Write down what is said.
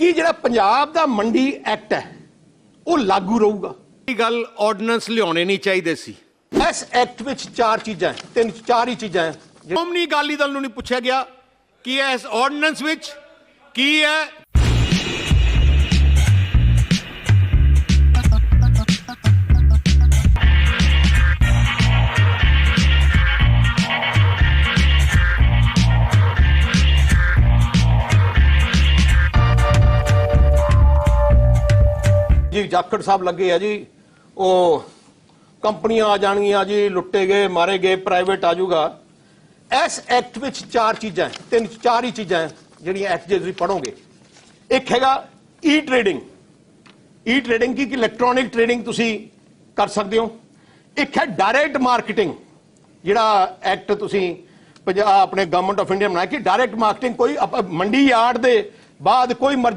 ਕਿ ਜਿਹੜਾ ਪੰਜਾਬ ਦਾ ਮੰਡੀ ਐਕਟ ਹੈ ਉਹ ਲਾਗੂ ਰਹੂਗਾ? ਇਹ ਗੱਲ ਆਰਡੀਨੈਂਸ ਲਿਆਉਣੇ ਨਹੀਂ ਚਾਹੀਦੇ ਸੀ। ਇਸ ਐਕਟ ਵਿੱਚ ਚਾਰ ਚੀਜ਼ਾਂ ਤਿੰਨ ਚਾਰ ਹੀ ਚੀਜ਼ਾਂ ਹੈ। ਸ਼੍ਰੋਮਣੀ ਅਕਾਲੀ ਦਲ ਨੂੰ ਨਹੀਂ ਪੁੱਛਿਆ ਗਿਆ ਕਿ ਇਸ ਆਰਡੀਨੈਂਸ ਵਿੱਚ ਕੀ ਹੈ। ਜੀ, ਜਾਖੜ ਸਾਹਿਬ ਲੱਗੇ ਆ ਜੀ। ਉਹ ਕੰਪਨੀਆਂ ਆ ਜਾਣਗੀਆਂ ਜੀ, ਲੁੱਟੇ ਗਏ, ਮਾਰੇ ਗਏ ਪ੍ਰਾਈਵੇਟ ਆ ਜਾਊਗਾ। ਇਸ ਐਕਟ ਵਿੱਚ ਚਾਰ ਚੀਜ਼ਾਂ ਤਿੰਨ, ਚਾਰ ਹੀ ਚੀਜ਼ਾਂ ਜਿਹੜੀਆਂ ਐਕਟ ਜੇ ਤੁਸੀਂ ਪੜੋਗੇ ਇੱਕ ਹੈਗਾ ਈ ਟ੍ਰੇਡਿੰਗ ਈ ਟ੍ਰੇਡਿੰਗ ਕੀ ਇਲੈਕਟ੍ਰੋਨਿਕ ਟ੍ਰੇਡਿੰਗ ਤੁਸੀਂ ਕਰ ਸਕਦੇ ਹੋ। ਇੱਕ ਹੈ ਡਾਇਰੈਕਟ ਮਾਰਕੀਟਿੰਗ ਜਿਹੜਾ ਐਕਟ ਤੁਸੀਂ ਪੰਜਾਬ, ਆਪਣੇ ਗਵਰਨਮੈਂਟ ਆਫ ਇੰਡੀਆ ਬਣਾਇਆ, ਕਿ ਡਾਇਰੈਕਟ ਮਾਰਕੀਟਿੰਗ ਕੋਈ ਅਪ- ਮੰਡੀ ਯਾਰਡ ਦੇ ਬਾਅਦ ਕੋਈ ਮਰਜ਼ੀ